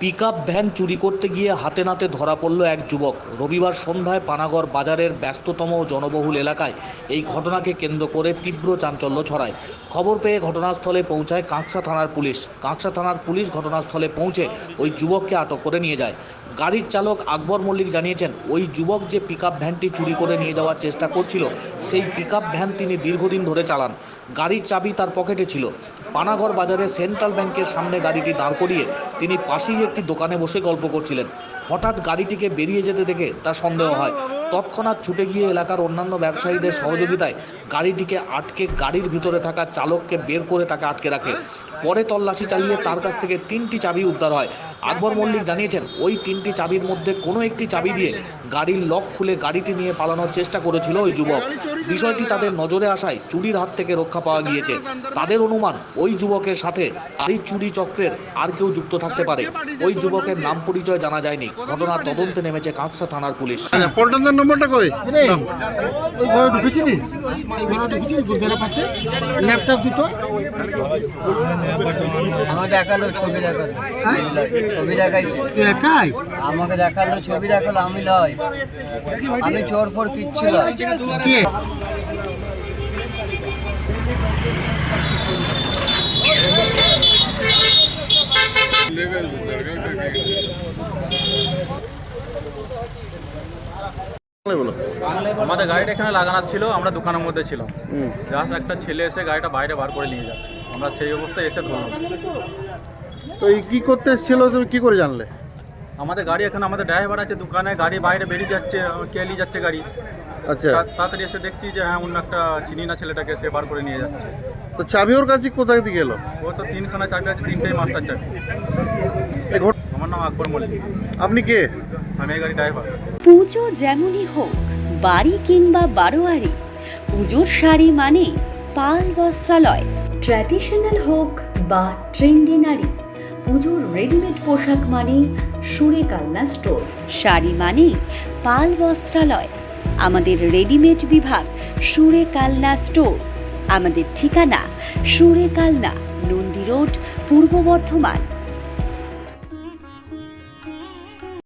Pickup van চুরি করতে গিয়ে হাতে নাতে ধরা পড়ল এক যুবক। রবিবার সন্ধ্যায় পানাগড় বাজারের ব্যস্ততম জনবহুল এলাকায় এই ঘটনাকে কেন্দ্র করে তীব্র চাঞ্চল্য ছড়ায়। খবর পেয়ে ঘটনাস্থলে পৌঁছায় কাঁকসা থানার পুলিশ। কাঁকসা থানার পুলিশ ঘটনাস্থলে পৌঁছে ওই যুবককে আটক করে নিয়ে যায়। গাড়ির চালক আকবর মল্লিক জানিয়েছেন, ওই যুবক যে পিকআপ ভ্যানটি চুরি করে নিয়ে যাওয়ার চেষ্টা করছিল, সেই পিকআপ ভ্যান তিনি দীর্ঘদিন ধরে চালান। গাড়ির চাবি তার পকেটে ছিল। পানাগড় বাজারে সেন্ট্রাল ব্যাংকের সামনে গাড়িটি দাঁড় করিয়ে তিনি পাশেই একটি দোকানে বসে গল্প করছিলেন। হঠাৎ গাড়িটিকে বেরিয়ে যেতে দেখে তার সন্দেহ হয়। তৎক্ষণাৎ ছুটে গিয়ে এলাকার অন্যান্য ব্যবসায়ীদের সহযোগিতায় গাড়িটিকে আটকে গাড়ির ভিতরে থাকা চালককে বের করে তাকে আটকে রাখে। পরে তল্লাশি চালিয়ে তার কাছ থেকে তিনটি চাবি উদ্ধার হয়। আকবর মল্লিক জানিয়েছেন, ওই তিনটি চাবির মধ্যে কোনো একটি চাবি দিয়ে গাড়ির লক খুলে গাড়িটি নিয়ে পালানোর চেষ্টা করেছিল ওই যুবক। বিষয়টি তাদের নজরে আসায় চুরির হাত থেকে রক্ষা পাওয়া গিয়েছে। তাদের অনুমান ওই যুবকের সাথে আর এই চুরি চক্রের আর কেউ যুক্ত থাকতে পারে। ওই যুবকের নাম পরিচয় জানা যায়নি। ঘটনার তদন্তে নেমেছে কাঁকসা থানার পুলিশ। আচ্ছা পল্টনদার নম্বরটা কই? রে ঘরে ঢুকেছিলি? এই ঘরে ঢুকেছিলি পাশে? ল্যাপটপ দুটো? আমাকে দেখাল ছবি দেখাল। হ্যাঁ? আমি ছবি দেখাইছে। তুই একাই? আমাকে দেখাল ছবি দেখাল আমি লয়। আমি চোর ফোর কিচ্ছু লয়। আমাদের গাড়িটা এখানে লাগানো ছিল আমরা দোকানের মধ্যে ছিলাম। জাস্ট একটা ছেলে এসে গাড়িটা বাইরে বার করে নিয়ে যাচ্ছে। আমরা সেই অবস্থায় এসে ধরলাম। তো এই কি করতে এসেছিল তুমি কি করে জানলে? আমাদের গাড়ি এখানে আমাদের ড্রাইভার আছে দোকানে গাড়ি বাইরে বেরিয়ে যাচ্ছে কে নিয়ে যাচ্ছে গাড়ি। আচ্ছা। তাড়াতাড়ি এসে দেখছি যে হ্যাঁ অন্য একটা চিনি না ছেলেটাকে সে বার করে নিয়ে যাচ্ছে। তো চাবি ওর কাছে কোথায় থেকে এলো? ও তো তিনখানা চাকরি আছে তিনটেই মাস্টার ঘট- আমার নাম আকবর মল্লিক। আপনি কে? আমি এই গাড়ি ড্রাইভার পুজো যেমনই হোক বাড়ি কিংবা বারোয়ারি পুজোর শাড়ি মানে পাল বস্ত্রালয়। ট্র্যাডিশনাল হোক বা ট্রেন্ডি নারী পুজোর রেডিমেড পোশাক মানে সুরে কালনা স্টোর শাড়ি মানে পাল বস্ত্রালয়। আমাদের রেডিমেড বিভাগ সুরে কালনা স্টোর আমাদের ঠিকানা সুরে কালনা নন্দী রোড, পূর্ব বর্ধমান।